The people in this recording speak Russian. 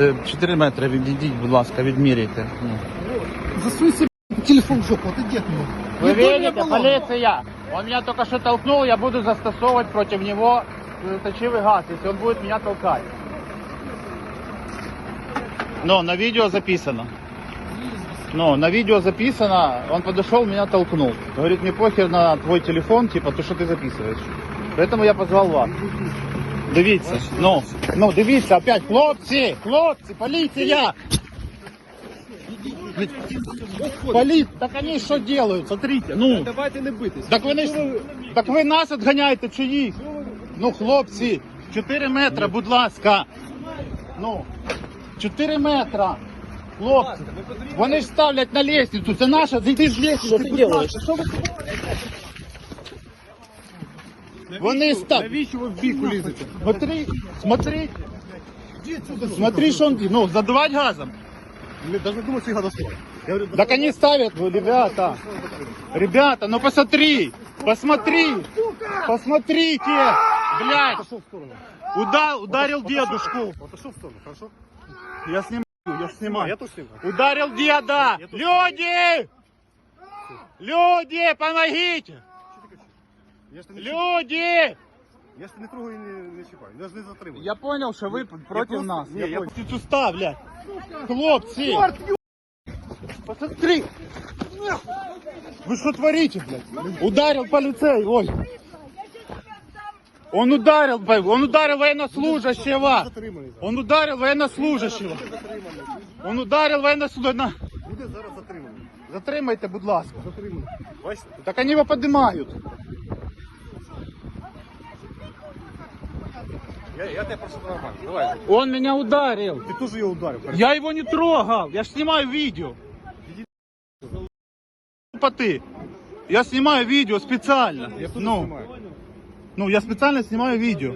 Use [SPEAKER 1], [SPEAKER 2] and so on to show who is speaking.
[SPEAKER 1] Е, 4 метри відійдіть, будь ласка, відміряйте. Ну.
[SPEAKER 2] Засунь себе телефон в жопу, отойди от меня.
[SPEAKER 1] Вы
[SPEAKER 2] Никто не
[SPEAKER 1] видите,
[SPEAKER 2] поломал.
[SPEAKER 1] полиция! Он меня только что толкнул, я буду застосовывать против него точивый газ, если он будет меня толкать. Но на видео записано. Ну, на видео записано, он подошел, меня толкнул. Говорит, мне похер на твой телефон, типа, то, что ты записываешь. Поэтому я позвал вас. Дивіться, ну, ну, дивіться, опять, хлопці, хлопці, поліція! Політ, так они что делают, смотрите, ну.
[SPEAKER 2] Давайте не битись.
[SPEAKER 1] Так ви не ж- так ви нас відганяєте чи їх? Ну, хлопці, 4 метри, будь ласка. Ну, 4 метра. Хлопці. Вони ж ставлять на лестницю. Це наша, зайди з лестниці. Що ти робиш? Вони ставлять.
[SPEAKER 2] Навіщо ви в бік лізете?
[SPEAKER 1] Смотри, смотри,
[SPEAKER 2] Иди отсюда.
[SPEAKER 1] смотри, що он, ну, задувать газом.
[SPEAKER 2] Даже не думай, что я гадословен. Я говорю,
[SPEAKER 1] Так они ставят, ну, ребята. Ребята, ну посмотри, посмотри, посмотрите, блядь.
[SPEAKER 2] Отошел в сторону.
[SPEAKER 1] Уда- ударил дедушку.
[SPEAKER 2] Отошел в сторону, хорошо?
[SPEAKER 1] Я снимаю, я ж
[SPEAKER 2] А,
[SPEAKER 1] снимаю.
[SPEAKER 2] я тоже снимаю.
[SPEAKER 1] Ударил деда.
[SPEAKER 2] Я тут-
[SPEAKER 1] Люди! Люди, помогите!
[SPEAKER 2] Я ж тебе не,
[SPEAKER 1] Люди!
[SPEAKER 2] я ж тебе не трогаю і не, не чіпаю. Я ж не затримую.
[SPEAKER 1] Я понял, что вы против
[SPEAKER 2] просто-
[SPEAKER 1] нас.
[SPEAKER 2] Не,
[SPEAKER 1] я понял. Устав, блядь. Хлопцы! Посмотри! Вы что творите, блядь? Ударил полицей, ой. Он ударил, блядь, он ударил военнослужащего.
[SPEAKER 2] Затриманий зараз.
[SPEAKER 1] Он ударил военнослужащего. Он ударил военнослужащего.
[SPEAKER 2] Буде зараз затриманий.
[SPEAKER 1] Затримайте, будь ласка.
[SPEAKER 2] Затриманий. Бачите?
[SPEAKER 1] Так они его поднимают.
[SPEAKER 2] Я, я тебе просто нормально. Давай.
[SPEAKER 1] Он меня ударил.
[SPEAKER 2] Ти теж його ударив.
[SPEAKER 1] Я его не трогал. Я ж снимаю видео. Ты. Я снимаю видео специально.
[SPEAKER 2] Я
[SPEAKER 1] ну,
[SPEAKER 2] знімаю.
[SPEAKER 1] ну, я специально снимаю видео.